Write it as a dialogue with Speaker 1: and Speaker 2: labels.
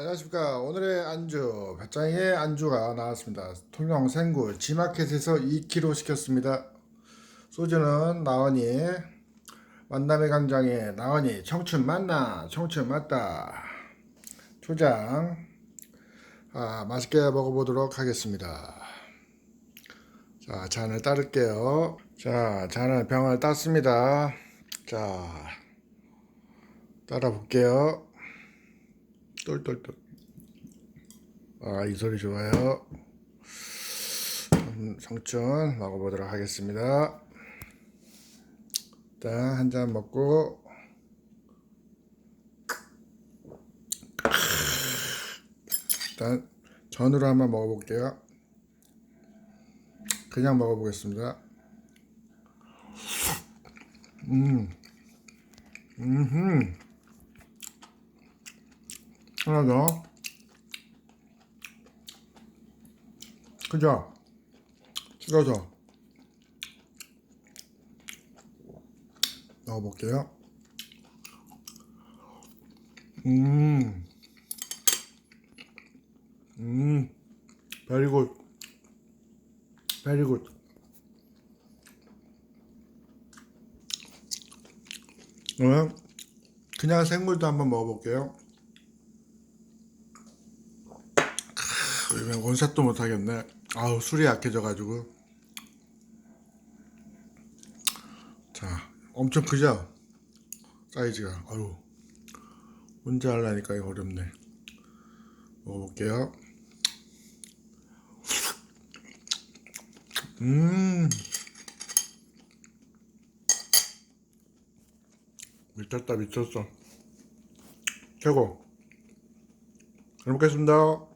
Speaker 1: 안녕하십니까. 오늘의 안주 배짱이의 안주가 나왔습니다. 통영 생굴 지마켓에서 2kg 시켰습니다. 소주는 나원이 만남의 광장에 나원이 청춘 맞나 청춘 맞다. 초장 아, 맛있게 먹어보도록 하겠습니다. 자 잔을 따를게요. 자 잔을 병을 땄습니다. 자 따라 볼게요 똘똘똘. 아, 이 소리 좋아요. 음, 성춘 먹어보도록 하겠습니다. 일단 한 잔 먹고 일단 전으로 한번 먹어볼게요. 그냥 먹어보겠습니다. 음, 음, 하나 더. 그죠? 찍어서 넣어볼게요. 음, 음, 베리굿, 베리굿. 그러면 그냥 생물도 한번 먹어볼게요. 그러면 원샷도 못 하겠네. 아우 술이 약해져 가지고. 자, 엄청 크죠? 사이즈가. 아유, 혼자 하려니까 어렵네. 먹어볼게요. 음, 미쳤다 미쳤어. 최고. 잘 먹겠습니다.